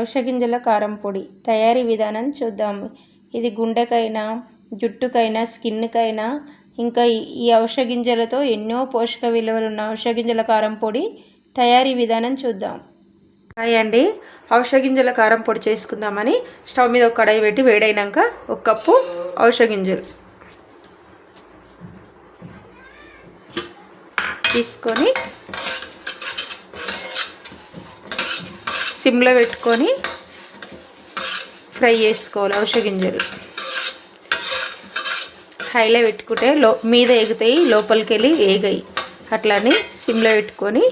ఔషగింజల కారం పొడి. తయారీ విధానం చూద్దాము ఇది గుండెకైనా జుట్టుకైనా స్కిన్కైనా ఇంకా ఈ ఔషగింజలతో ఎన్నో పోషక విలువలు ఉన్న ఔషగింజల కారం పొడి తయారీ విధానం చూద్దాం. హాయ్ అండి. ఔషగింజల కారం పొడి చేసుకుందామని స్టవ్ మీద ఒక కడాయి పెట్టి వేడైనాక ఒక కప్పు ఔషగింజలు తీసుకొని సిమ్లో పెట్టుకొని ఫ్రై చేసుకోవాలి ఔషధ గింజలు. హైలో పెట్టుకుంటే లో మీద ఎగుతాయి లోపలికి వెళ్ళి ఏగాయి. అట్లానే సిమ్లో పెట్టుకొని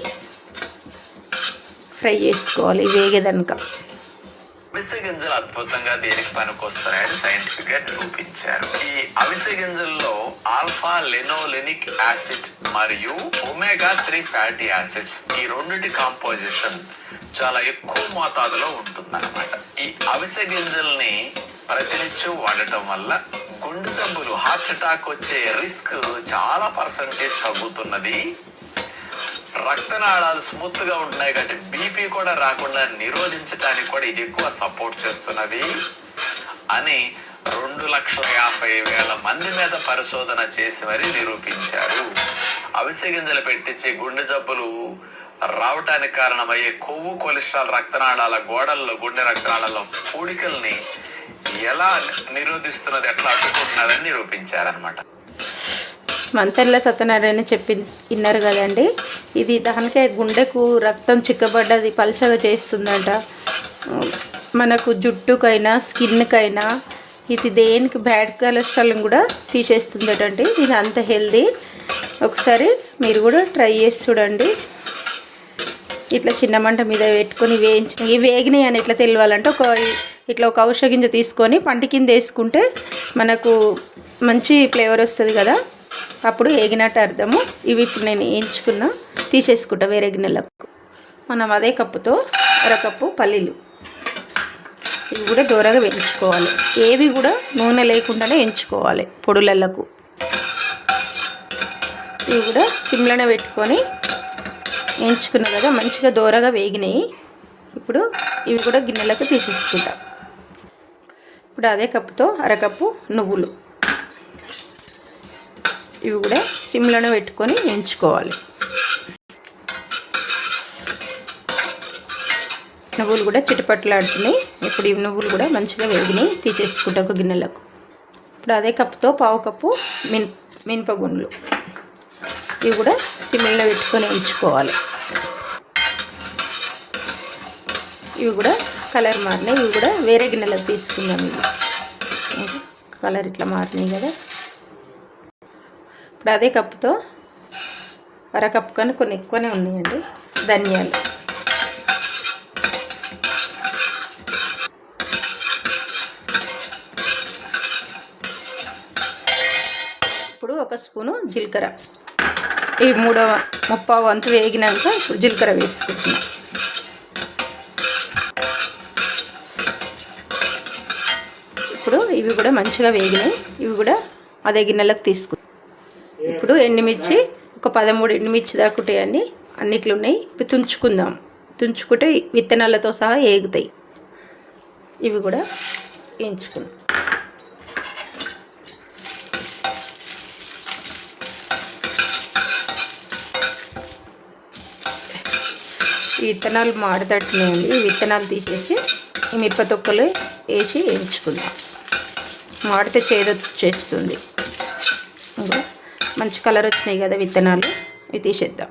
ఫ్రై చేసుకోవాలి వేగేదనక అవిసె గింజలు అద్భుతంగా దేనికి పనికొస్తాయని సైంటిఫిక్గా నిరూపించారు. ఈ అవిసె గింజల్లో ఆల్ఫా లెనోలెనిక్ యాసిడ్ మరియు ఒమేగా త్రీ ఫ్యాటీ యాసిడ్స్ ఈ రెండింటి కాంపోజిషన్ చాలా ఎక్కువ మోతాదులో ఉంటుందన్నమాట. ఈ అవిసె గింజల్ని ప్రతినిత్యం వాడటం వల్ల గుండె జబ్బులు హార్ట్ అటాక్ వచ్చే రిస్క్ చాలా పర్సంటేజ్ తగ్గుతున్నది. రక్తనాళాలు స్మూత్గా ఉంటున్నాయి కాబట్టి బీపీ కూడా రాకుండా నిరోధించడానికి కూడా ఇది ఎక్కువ సపోర్ట్ చేస్తున్నది అని రెండు లక్షల యాభై వేల మంది మీద పరిశోధన చేసి మరి నిరూపించారు. అవిసె గింజలు పెట్టించి గుండె జబ్బులు రావటానికి కారణమయ్యే కొవ్వు కొలెస్ట్రాల్ రక్తనాళాల గోడల్లో గుండె రక్తనాళాల పూడికల్ని ఎలా నిరోధిస్తున్నది ఎట్లా అడ్డుకుంటున్నదని నిరూపించారనమాట మంతర్ల సత్యనారాయణ చెప్పి విన్నారు కదండి. ఇది దానికే గుండెకు రక్తం చిక్కబడ్డది పలసగా చేస్తుందంట. మనకు జుట్టుకైనా స్కిన్కైనా ఇది దేనికి బ్యాడ్ కొలెస్ట్రాల్ని కూడా తీసేస్తుందటండి. ఇది అంత హెల్దీ. ఒకసారి మీరు కూడా ట్రై చేసి చూడండి. ఇట్లా చిన్న మంట మీద పెట్టుకొని వేయించి ఇవి వేగినాయి అని ఎట్లా తెలియాలంటే ఒక ఇట్లా ఒక ఔషధ గింజ తీసుకొని పంట కింద వేసుకుంటే మనకు మంచి ఫ్లేవర్ వస్తుంది కదా. అప్పుడు వేగినట్టు అర్థము. ఇవి ఇప్పుడు నేను వేయించుకున్న. తీసేసుకుంటా వేరే గిన్నెలకు మనం అదే కప్పుతో అరకప్పు పల్లీలు. ఇవి కూడా దూరగా వేయించుకోవాలి. ఏవి కూడా నూనె లేకుండానే వేయించుకోవాలి పొడులకు ఇవి కూడా సిమ్లోనే పెట్టుకొని వేయించుకున్నా కదా మంచిగా దూరగా వేగినాయి. ఇప్పుడు ఇవి కూడా గిన్నెలకు తీసేసుకుంటాం. ఇప్పుడు అదే కప్పుతో అరకప్పు నువ్వులు. ఇవి కూడా సిమ్లోనే పెట్టుకొని ఎంచుకోవాలి. నువ్వులు కూడా చిటపట్లాడుతున్నాయి ఇప్పుడు ఈ నువ్వులు కూడా మంచిగా వేగినాయి. తీసేసుకుంటా ఒక గిన్నెలకు. ఇప్పుడు అదే కప్పుతో పావు కప్పు మిన్ మినపగుండ్లు. ఇవి కూడా సిమ్లో పెట్టుకొని ఉంచుకోవాలి. ఇవి కూడా కలర్ మారినాయి. ఇవి కూడా వేరే గిన్నెలకు తీసుకుందాం ఇవి. కలర్ ఇట్లా మారినాయి కదా. ఇప్పుడు అదే కప్పుతో అరకప్పు కానీ కొన్ని ఎక్కువనే ఉన్నాయండి. ధనియాలు ఇప్పుడు ఒక స్పూను జీలకర్ర. ఈ మూడవ ముప్పై వంతు వేగినాక ఇప్పుడు జీలకర్ర వేసుకుంటున్నాం. ఇప్పుడు ఇవి కూడా మంచిగా వేగినాయి. ఇవి కూడా అదే గిన్నెలకు తీసుకు ఇప్పుడు ఎండుమిర్చి ఒక పదమూడు ఎండుమిర్చి దాకా అన్నీ అన్నిట్లు ఉన్నాయి ఇవి తుంచుకుందాం. తుంచుకుంటే విత్తనాలతో సహా ఏగుతాయి. ఇవి కూడా వేయించుకుందాం. ఈ విత్తనాలు మాడతట్టున్నాయండి ఈ విత్తనాలు తీసేసి ఈ మిరప తొక్కలు వేసి వేయించుకుందాం మాడితే చేదొచ్చేస్తుంది ఇంకా మంచి కలర్ వచ్చినాయి కదా విత్తనాలు. ఇవి తీసేద్దాం.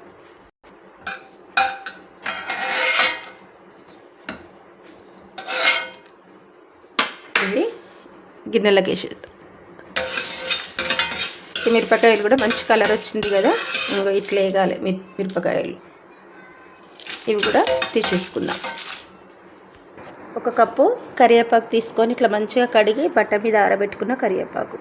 ఇవి గిన్నెలకు వేసేద్దాం. ఈ మిరపకాయలు కూడా మంచి కలర్ వచ్చింది కదా. ఇంకా ఇట్లా వేయగాలి మిరపకాయలు. ఇవి కూడా తీసేసుకుందాం. ఒక కప్పు కరివేపాకు తీసుకొని ఇట్లా మంచిగా కడిగి బట్ట మీద ఆరబెట్టుకున్న కరివేపాకు.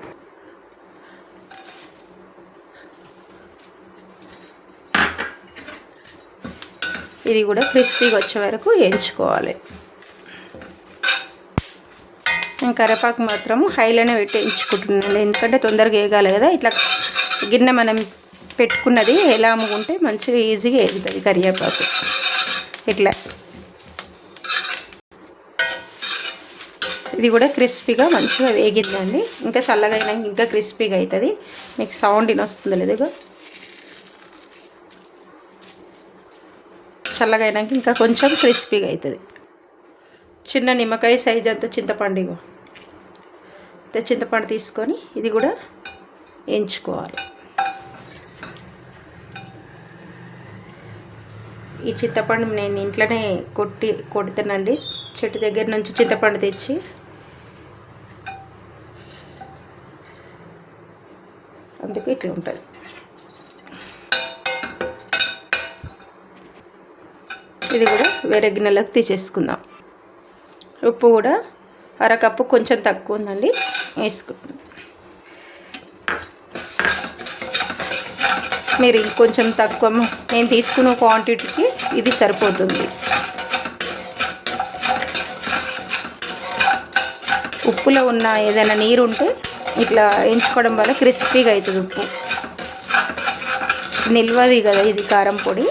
ఇది కూడా క్రిస్పీగా వచ్చే వరకు వేయించుకోవాలి. నేను కరివేపాకు మాత్రం హైలోనే పెట్టి వేయించుకుంటున్నాను. ఎందుకంటే తొందరగా వేయగాలి కదా. ఇట్లా గిన్నె మనం పెట్టుకున్నది ఎలా అమ్ముకుంటే మంచిగా ఈజీగా వేగుతుంది కరివేపాకు. ఇట్లా. ఇది కూడా క్రిస్పీగా మంచిగా వేగిందండి ఇంకా చల్లగా అయినాక ఇంకా క్రిస్పీగా అవుతుంది మీకు సౌండ్ వినొస్తుంది లేదుగా చల్లగా అయినాక ఇంకా కొంచెం క్రిస్పీగా అవుతుంది చిన్న నిమ్మకాయ సైజ్ అంత చింతపండు అంత చింతపండు తీసుకొని ఇది కూడా వేయించుకోవాలి ఈ చింతపండు నేను ఇంట్లోనే కొట్టి కొడతానండి. చెట్టు దగ్గర నుంచి చింతపండు తెచ్చి. అందుకు ఇట్లా ఉంటుంది. ఇది కూడా వేరే గిన్నెలకు తీసేసుకుందాం. ఉప్పు కూడా అరకప్పు కొంచెం తక్కువ ఉందండి. వేసుకుంటాం మీరు ఇంకొంచెం తక్కువ నేను తీసుకున్న క్వాంటిటీకి ఇది సరిపోతుంది. ఉప్పులో ఉన్న ఏదైనా నీరు ఉంటే ఇట్లా ఎంచుకోవడం వల్ల క్రిస్పీగా అవుతుంది ఉప్పు. నిల్వది కదా ఇది కారం పొడి.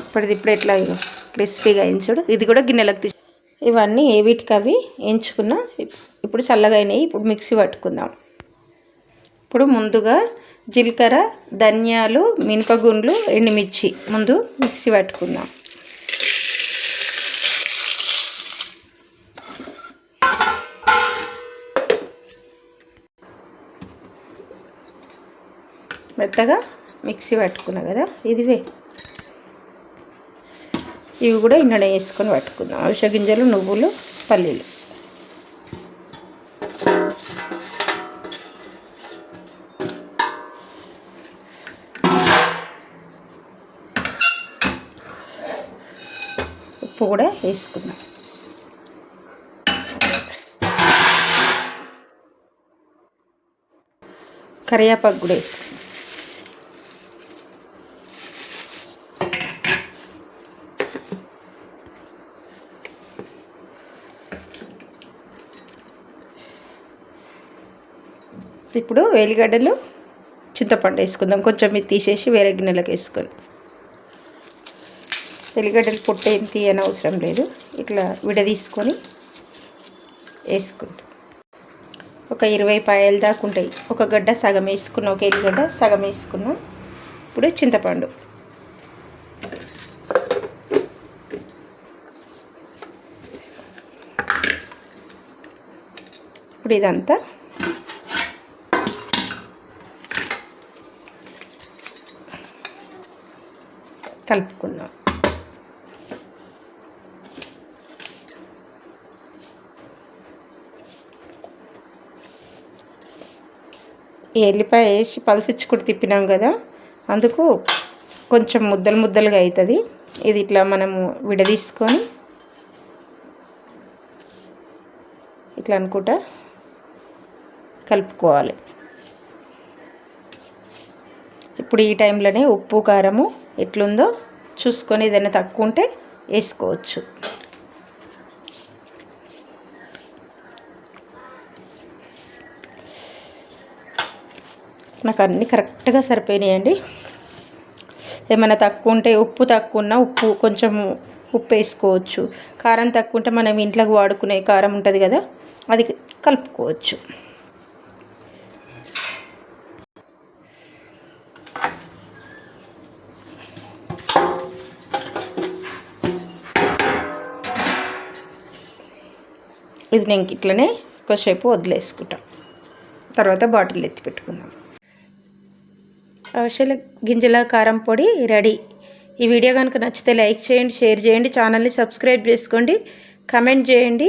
ఇప్పటిది ఇప్పుడు ఎట్లా క్రిస్పీగా ఎంచుడు. ఇది కూడా గిన్నెలకు తీసు ఇవన్నీ ఏ వీటికి అవి ఎంచుకున్నా ఇప్పుడు చల్లగా అయినాయి. ఇప్పుడు మిక్సీ పట్టుకుందాం. ఇప్పుడు ముందుగా జీలకర్ర ధనియాలు మినపగుండ్లు ఎండుమిర్చి. ముందు మిక్సీ పట్టుకుందాం. మెత్తగా మిక్సీ పట్టుకున్నా కదా ఇదివే. ఇవి కూడా ఇండనే వేసుకొని పట్టుకుందాం. అవిష గింజలు నువ్వులు పల్లీలు. వేసుకున్నా కరివేపాకు కూడా వేసుకుందాం. ఇప్పుడు వేలిగడ్డలు చింతపండు వేసుకుందాం. కొంచెం ఇది తీసేసి వేరే గిన్నెలకు వేసుకోండి. ఎల్లిగడ్డలు పొట్టు ఏం తీయని అవసరం లేదు. ఇట్లా విడదీసుకొని వేసుకుంటాం. ఒక ఇరవై పాయలు దాకా ఉంటాయి. ఒక గడ్డ సగం వేసుకున్న ఒక ఎల్లిగడ్డ సగం వేసుకున్నాం. ఇప్పుడు చింతపండు. ఇప్పుడు ఇదంతా. కలుపుకున్నాం ఎల్లిపాయ వేసి పలసిచ్చుకుని తిప్పినాం కదా అందుకు కొంచెం ముద్దలు ముద్దలుగా అవుతుంది ఇది ఇట్లా మనము విడదీసుకొని ఇట్లా అనుకుంటా కలుపుకోవాలి. ఇప్పుడు ఈ టైంలోనే ఉప్పు కారము ఎట్లుందో చూసుకొని ఏదైనా తక్కువ ఉంటే వేసుకోవచ్చు. నాకు అన్నీ కరెక్ట్గా సరిపోయినాయండి. ఏమైనా తక్కువ ఉంటే ఉప్పు తక్కువ ఉన్నా ఉప్పు కొంచెం ఉప్పు వేసుకోవచ్చు. కారం తక్కువ ఉంటే మనం ఇంట్లోకి వాడుకునే కారం ఉంటుంది కదా అది కలుపుకోవచ్చు. ఇది నేను ఇట్లనే కొద్దిసేపు వదిలేసుకుంటాం. తర్వాత బాటిల్ ఎత్తి పెట్టుకుందాం. అవసర గింజల కారం పొడి రెడీ. ఈ వీడియో కనుక నచ్చితే లైక్ చేయండి షేర్ చేయండి ఛానల్ని సబ్స్క్రైబ్ చేసుకోండి కమెంట్ చేయండి.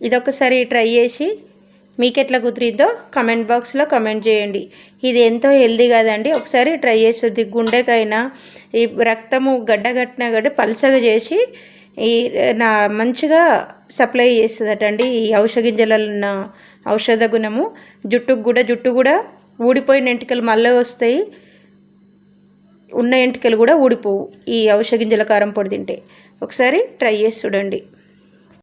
ఇదొకసారి ట్రై చేసి మీకు ఎట్లా కుదిరిద్దో కమెంట్ బాక్స్లో కమెంట్ చేయండి. ఇది ఎంతో హెల్దీ కదండి ఒకసారి ట్రై చేస్తుంది గుండెకైనా ఈ రక్తము గడ్డగట్టినా గడ్డ పలసగా చేసి ఈ నా మంచిగా సప్లై చేస్తుందట అండి ఈ ఔషధ గింజలలో ఉన్న ఔషధ గుణము. జుట్టుకు కూడా జుట్టు కూడా ఊడిపోయిన ఎంటికలు మళ్ళీ వస్తాయి. ఉన్న ఎంటికలు కూడా ఊడిపోవు. ఈ అవశ గింజల కారం పొడి తింటే. ఒకసారి ట్రై చేసి చూడండి.